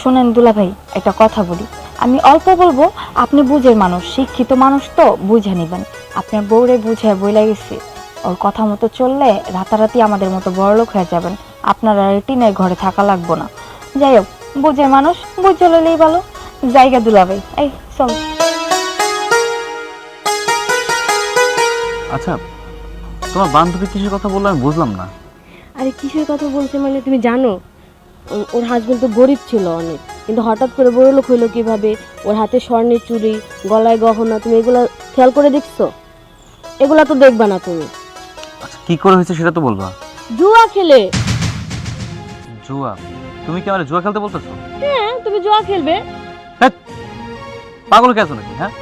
শোনেন দুলা ভাই একটা কথা বলি। আমি অল্প বলব আপনি বুঝের মানুষ শিক্ষিত মানুষ তো বুঝে নেবেন। আপনার বউরে বুঝে বইলা গেছে। ওর কথা মতো চললে রাতারাতি আমাদের মতো বড়লোক হয়ে যাবেন। আপনারা টিনের ঘরে থাকা লাগবো না। যাই হোক বুঝে মানুষ বুঝে লইলেই ভালো। জায়গা দুলা ভাই এই চল। আচ্ছা তোমার বান্ধবী কিসের কথা বলল আমি বুঝলাম না। আরে কিসের কথা বলছে মানে তুমি জানো? ওর হাজবেন্ড তো গরিব ছিল অনেক। কিন্তু হঠাৎ করে বড় লোক হইল কীভাবে? ওর হাতে স্বর্ণের চুড়ি গলায় গহনা তুমি এগুলো খেয়াল করে দেখছ? এগুলা তো দেখবা না তুমি। আচ্ছা কি করে হয়েছে সেটা তো বলবা। জুয়া খেলে। জুয়া? তুমি কি আমার জুয়া খেলতে বলতেছো? হ্যাঁ তুমি জুয়া খেলবে। হ্যাঁ পাগল কে আছো নাকি হ্যাঁ?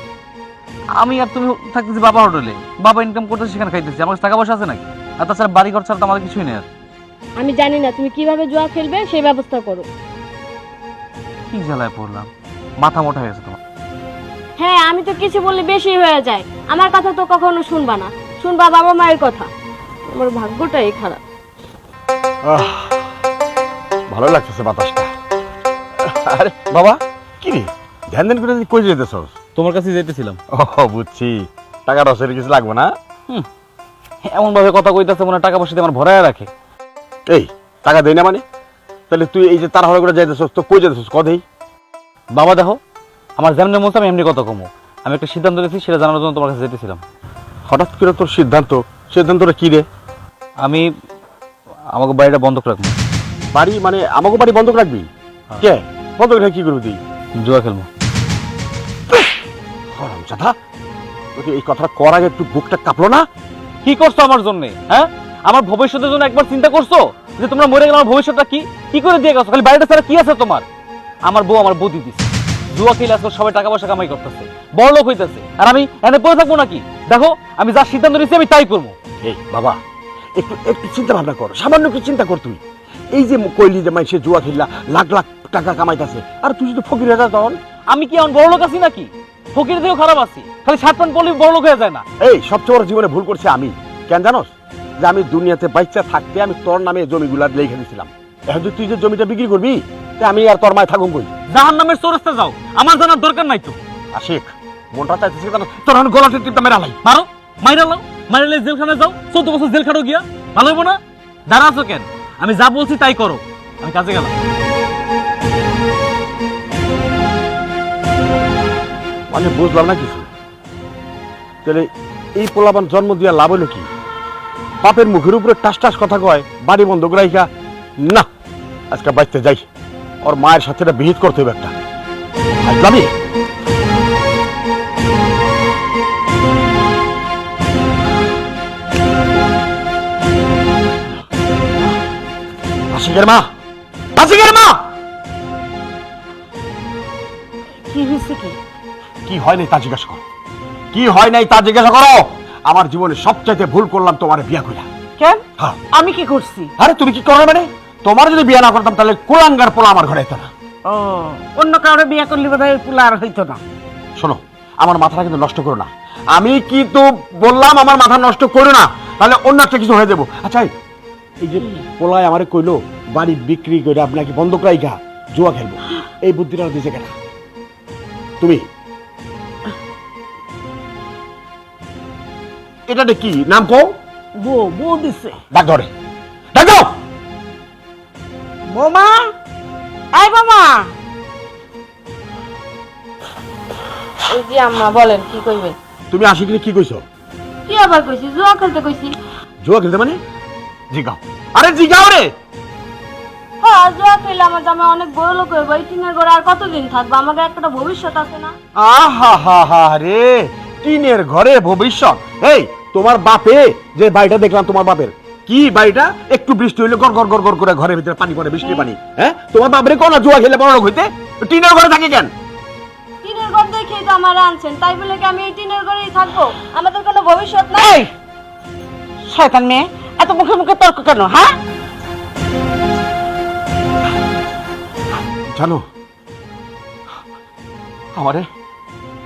আমি আর তুমি থাকতেছি বাবা হোটেলে বাবা ইনকাম করতেছে সেখানে খাইতেছি। আমার কাছে টাকা পয়সা আছে নাকি? আর তাছাড়া বাড়ি ঘর ছাড়া তো আমাদের কিছুই নেই আর। আমি জানি না তুমি কীভাবে জুয়া খেলবে সেই ব্যবস্থা করো। কি জ্বালায় পড়লাম? মাথা মোটা হয়ে গেছে তোমার। হ্যাঁ আমি তো কিছু বললে বেশি হয়ে যায়। আমার কথা তো কখনো শুনবা না। শুনবা বাবা মায়ের কথা। আমার ভাগ্যটাই খারাপ। আহ, ভালো লাগতেছে বাতাসটা। আরে বাবা কি রে? ধ্যান ধ্যান করে কই যেতেছ তোমার কাছে যেতেছিলাম ও বুঝছি। টাকা রসের কিছু লাগবে না? এমন ভাবে কথা কইতাছে মনে হয় টাকা পয়সা দিয়ে আমার ভরায় রাখে। এই টাকা দেই না মানে? তাহলে তুই এই যে তার হলে করে যাইতেছ তো কই যেতেছ কদেই বাবা দেখো আমার যেমনি মতো আমি এমনি কথা কমো। আমি একটা সিদ্ধান্ত নিয়েছি সেটা জানার জন্য তোমার কাছে যেতেছিলাম হঠাৎ করে তোর সিদ্ধান্ত সিদ্ধান্তটা কি রে? আমি আমাকে বাড়িটা বন্ধক রাখব। বাড়ি মানে আমাকে বাড়ি বন্ধক রাখবি? কে? বন্ধক রেখে কি করবি তুই? জুয়া খেলব। হরম চাধা তোকে এই কথাটা করার আগে একটু বুকটা কাঁপলো না? কি করছ আমার জন্যে হ্যাঁ? আমার ভবিষ্যতের জন্য একবার চিন্তা করছ? যে তোমরা মরে গেলে আমার ভবিষ্যৎটা কি? কি করে দিয়ে গেছো? খালি বাড়িটা ছাড়া কি আছে তোমার? আমার বউ আমার বৌদি দিছে। জুয়া খেলে আজকাল সবাই টাকা পয়সা কামাই করতেছে। বড় লোক হইতেছে। আর আমি এনে পড়ে থাকব নাকি? দেখো আমি যা সিদ্ধান্ত নিচ্ছি আমি তাই করব। এই বাবা একটু একটু চিন্তা ভাবনা কর। সামান্য কি চিন্তা কর তুই। এই যে কইলি যে মাইসে জুয়া খেললা লাখ লাখ টাকা কামাইতেছে আর তুই যদি ফকির হয়ে তখন আমি কি এমন বড় লোক আছি নাকি? ফকির থেকেও খারাপ আছি। খালি সাত পান পড়লে বড় লোক হয়ে যায় না। এই সবচেয়ে বড় জীবনে ভুল করছে আমি। কেন জানোস? যে আমি দুনিয়াতে বাচ্চা থাকতে আমি তোর নামে জমিগুলা লিখে দিছিলাম। এখন যদি তুই যে জমিটা বিক্রি করবি তে আমি আর তোর মায় থাকুম কই? জাহান নামের চোরস্তে যাও। আমার জানার দরকার নাই তো। আশিক মনটা চাইতেছে কেন? তোর এখন গলাতে টিপটা মেরা লাই মারো মাইরা লাও মাইরালে জেলখানে যাও। চোদ্দ বছর জেল খাটো গিয়া। ভালো হইব না? দাঁড়া আছো কেন? আমি যা বলছি তাই করো। আমি কাজে গেলাম। মানে বুঝলাম না কিছু। তাহলে এই পোলাবান জন্ম দিয়া লাভ হলো কি? বাপের মুখের উপরে টাস টাস কথা কয় বাড়ি বন্ধ রাইখা। না আজকে বাঁচতে যাই। ওর মায়ের সাথে এটা বিহিত করতে হবে একটা। আশিকের মা আশিকের মা! কি হয়েছে কি? কি হয় নাই তা জিজ্ঞাসা করো। কি হয় নাই তা জিজ্ঞাসা করো। আমার জীবনে সবচাইতে ভুল করলাম তোমার বিয়া কইরা। কেন? হ্যাঁ। আমি কি করছি? আরে তুমি কি করো মানে? তোমার যদি বিয়া না করতাম তাহলে কুলাঙ্গার পোলা আমার ঘরে হতো না। ও অন্য কাউরে বিয়ে করলে বোধ হয় পোলা আর হইতো না। শোনো আমার মাথাটা কিন্তু নষ্ট করো না। আমি কি তো বললাম আমার মাথা নষ্ট করো না তাহলে অন্য একটা কিছু হয়ে যাব। আচ্ছা এই- যে পোলায় আমারে কইলো বাড়ি বিক্রি করে আপনাকে বন্ধ রাইখা জুয়া খেলব। এই বুদ্ধিটা দিছে কেনা তুমি এটা কি? নাম কও? বউ বউ দিছে। ডাক ধরে। ডাক দাও! বৌমা? আই বাবা এই যে আম্মা বলেন কি কইবেন? তুমি আশিকিরে কি কইছো? কি আবার কইছি? জুয়া খেলতে কইছি। জুয়া খেলতে মানে? জিগাও। আরে জিগাও রে! হ্যাঁ জুয়া খেলে আমার জামা অনেক বড় লোক হইব এই টিনের ঘরে আর কতদিন থাকব? আমাকে একটা ভবিষ্যৎ আছে না? আহা হা হা রে! টিনের ঘরে ভবিষ্যৎ। এই তোমার বাপে যে বাড়িটা দেখলাম তোমার বাপের। কি বাড়িটা? একটু বৃষ্টি হইলে গড় গড় গড় গড় করে ঘরের ভিতরে পানি পড়ে বৃষ্টি পানি। হ্যাঁ? তোমার বাপরে কোন জুয়া খেলে বড় লোক হইতে? টিনের ঘরে থাকে কেন? টিনের ঘর দেখেই তো আমার আনছেন তাই বলে কি আমি এই টিনের ঘরেই থাকব? আমাদের কোনো ভবিষ্যৎ নাই? শয়তান মেয়ে এত মুখে মুখে তর্ক কেন হ্যাঁ? জানো আমারে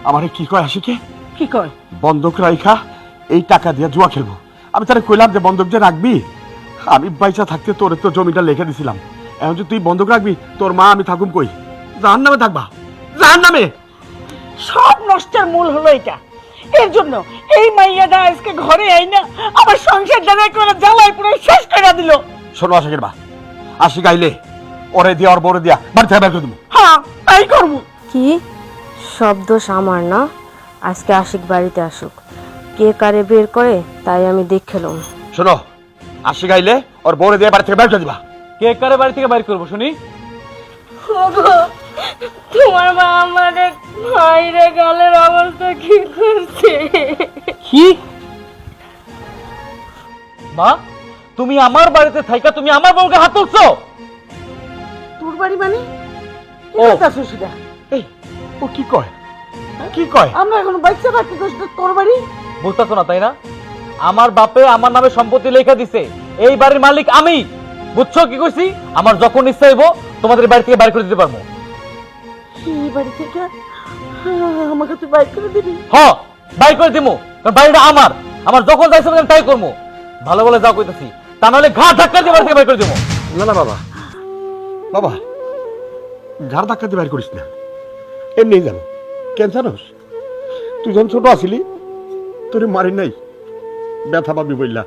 আমারে কি কয় আশিকে কি? কয়? বন্ধক রাইখা এই টাকা দিয়ে জুয়া খেলব। আমি তারে কইলাম যে বন্ধক যে রাখবি? আমি বাইচা থাকতে তোর তো জমিটা লিখে দিছিলাম। এখন যে তুই বন্ধক রাখবি তোর মা আমি থাকুম কই? জাহান নামে থাকবা। জাহান নামে সব নষ্টের মূল হলো এটা। এর জন্য এই মাইয়াটা আজকে ঘরে আইনা আমার সংসার জানা করে জ্বালায় পুরো শেষ করে দিল। শোনো আশিকের বা আশিক আইলে ওরে দিয়া ওর বড় দিয়া বাড়ি থেকে বের করে দেবো। হ্যাঁ তাই করব। কি? সব দোষ আমার না। আজকে আশিক বাড়িতে আসুক। কে কারে বের করে তাই আমি দেখলাম শোনো আশিক আইলে ওর বড় দিয়ে বাড়ি থেকে বের করে দিবা। কে কারে বাড়ি থেকে বাইর করব শুনি? তোমার মা আমাদের ভাইরে গালের অবস্থা কি করছে? কি? মা তুমি আমার বাড়িতে থাইকা তুমি আমার বউকে হাত তুলছো? তোর বাড়ি মানে? ও। এই ও কি কয়? কি কয়? আমরা এখন বাচ্চা কষ্ট তোর বাড়ি? বুঝতেছো না তাই না? আমার বাপে আমার নামে সম্পত্তি লেখা দিছে। এই বাড়ির মালিক আমি। বুঝছ কি কইছি? আমার যখন ইচ্ছা হইব তোমাদের বাড়ি থেকে বাইর করে দিতে পারব। এই বাড়ি থেকে? হ্যাঁ, আমাকে তুই করে দিবি? হ বাই করে দিমু। কারণ বাড়িটা আমার। আমার যখন যাইছে আমি তাই করব। ভালো বলে যাও কইতাছি। তা নাহলে ঘা ধাক্কা দিয়ে বাড়ি থেকে বাই করে দিবো। না না বাবা। বাবা ঘাড় ধাক্কা দিয়ে বাইর করিস না। এমনি জানো কেন জানোস? তুই যখন ছোট আছিলি তোর মারি নাই। ব্যথা পাবি বললা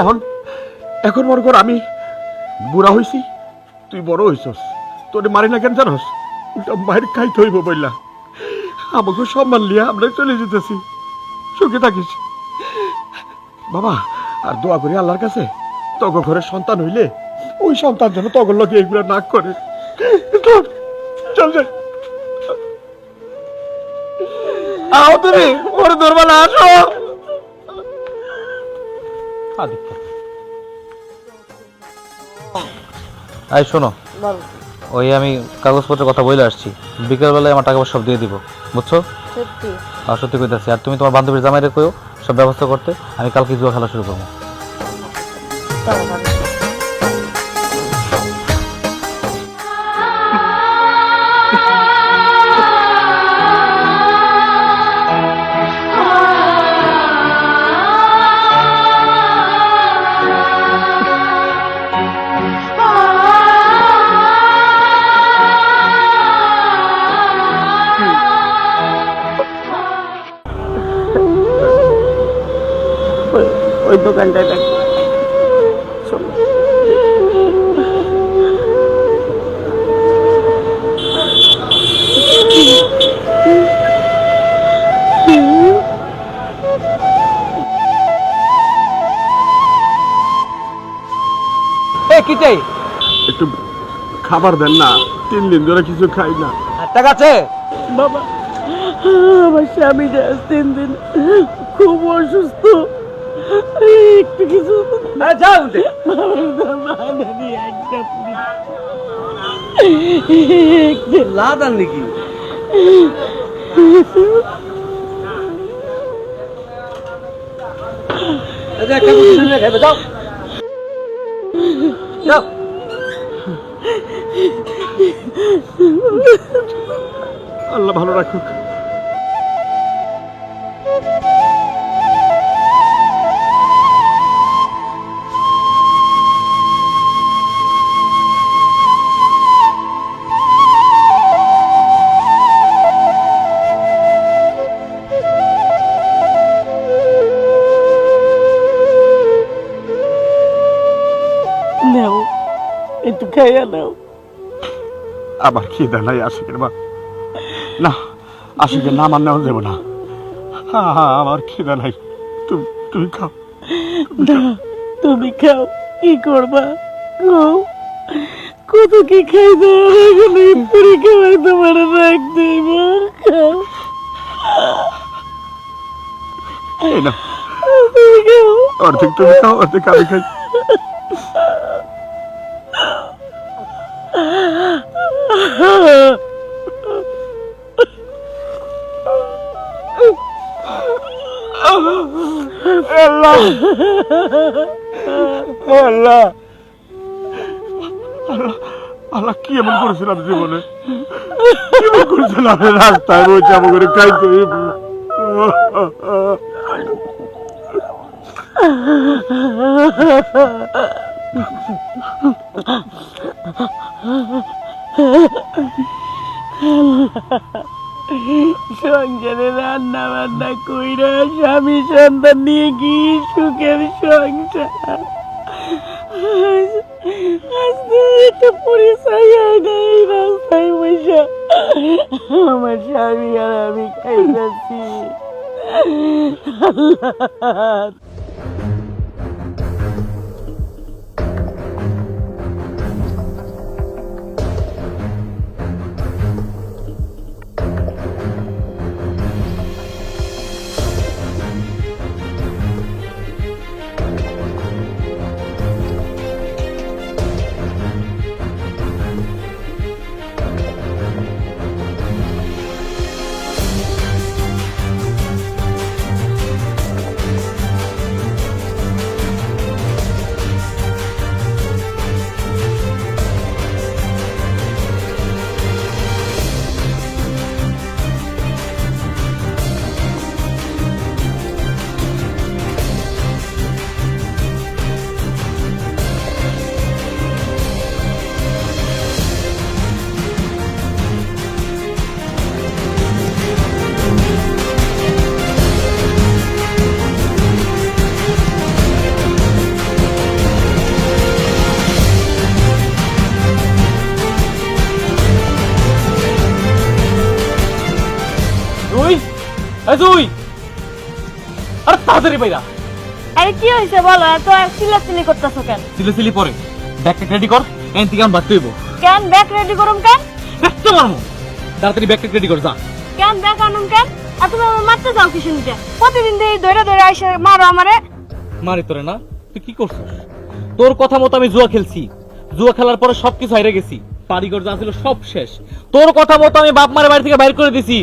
এখন এখন মনে কর আমি বুড়া হইছি, তুই বড় হইছস। তোর মারি না কেন জানোস? উল্টা মায়ের খাইতে হইব বললা আমাকে সম্মান লিয়া আমরা চলে যেতেছি। সুখে থাকিস। বাবা, আর দোয়া করি আল্লাহর কাছে তগর ঘরে সন্তান হইলে ওই সন্তান যেন তগর লোকে এগুলো না করে। চল যাই আও তুমি ওর দরবারে আসো। এই শোনো ওই আমি কাগজপত্রের কথা বলে আসছি। বিকেলবেলায় আমার টাকা পয়সা সব দিয়ে দিব বুঝছ? সত্যি? আর সত্যি কইতাছি আর তুমি তোমার বান্ধবীর জামাইরে কইও সব ব্যবস্থা করতে আমি কালকে জুয়া খেলা শুরু করব। ওই দোকানটায় দেখ। এ কি চাই? একটু খাবার দেন না তিন দিন ধরে কিছু খাই না। টাকা আছে? বাবা আমার স্বামীটা তিন দিন খুব অসুস্থ। একটু কিছু। যাও লাদান নাকি যাও। যাও। আল্লাহ ভালো রাখুক। খাইয়া নাও। আবার খিদে নাই আশিকের বা না আশিকের নাম আর নেওয়া যাব না। আমার খিদে নাই। তুমি তুমি খাও। তুমি খাও। কি করবা? খাও। কত কি খাই দাও এগুলো পুরি খাওয়াই তোমার রাখ দেব। খাও। এই না তুমি খাও। অর্ধেক তুমি খাও অর্ধেক আমি খাই। আল্লাহ আল্লাহ আল্লাহ কি এমন করেছিলাম জীবনে? কি এমন করেছিলাম রাস্তায় আমার করে খাইতে? সংসারে রান্না বান্না কইরা স্বামী সন্তান নিয়ে কি সুখের সংসার? আজ- আজ তো একটা পরিচয় হয় আমার স্বামী আর আমি খাইতেছি। তুই তুই আরে তাড়াতাড়ি বাইরা। আরে কি হয়েছে বলো এত চিল্লাচিল্লি করতেছো কেন? পরে। ব্যাগটা রেডি কর এন থেকে আমি বাড়তে হইব কেন ব্যাগ রেডি করুম কেন? দেখতে মারমু। তাড়াতাড়ি ব্যাগটা রেডি কর যা। কেন ব্যাগ আনুম কেন? আর তুমি আমার মারতে যাও কিছু নিতে প্রতিদিন এসে মারো আমারে। মারি তোরে না তুই কি করছিস? তোর কথা মতো আমি জুয়া খেলছি। জুয়া খেলার পরে সবকিছু হাইরে গেছি। বাড়িঘর যা ছিল সব শেষ। তোর কথা মতো আমি বাপ মারে বাড়ি থেকে বাইর করে দিছি।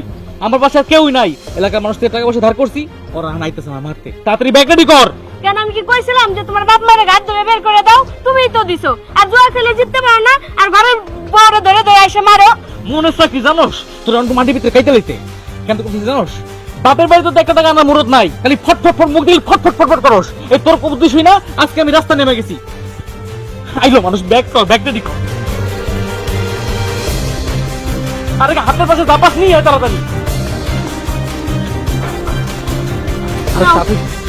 আমার পাশে আর কেউই নাই। এলাকার মানুষ থেকে টাকা পয়সা ধার করছি। ওরা নাইতেছে আমার মারতে। তাড়াতাড়ি ব্যাগ রেডি কর। কেন আমি কি কইছিলাম যে তোমার বাপ মারে ঘাট ধরে বের করে দাও? তুমিই তো দিছো। আর জুয়া খেলে জিততে পারো না আর ঘরের বড় ধরে ধরে এসে মারো। মনে হচ্ছে কি জানোস? তোর অন্ত মাটির ভিতরে কাইতে লইতে। কেন করছিস জানোস? বাপের বাড়িতে তো একটা টাকা আমার মুরত নাই। খালি ফট ফট ফট মুখ দিল ফট ফট ফট ফট করস। এই তোর কবুদ্ধি শুই না? আজকে আমি রাস্তা নেমে গেছি। আইলো মানুষ ব্যাগ কর ব্যাগ রেডি কর। আরে হাতের পাশে দাপাস নিয়ে তাড়াতাড়ি। আরে সাথে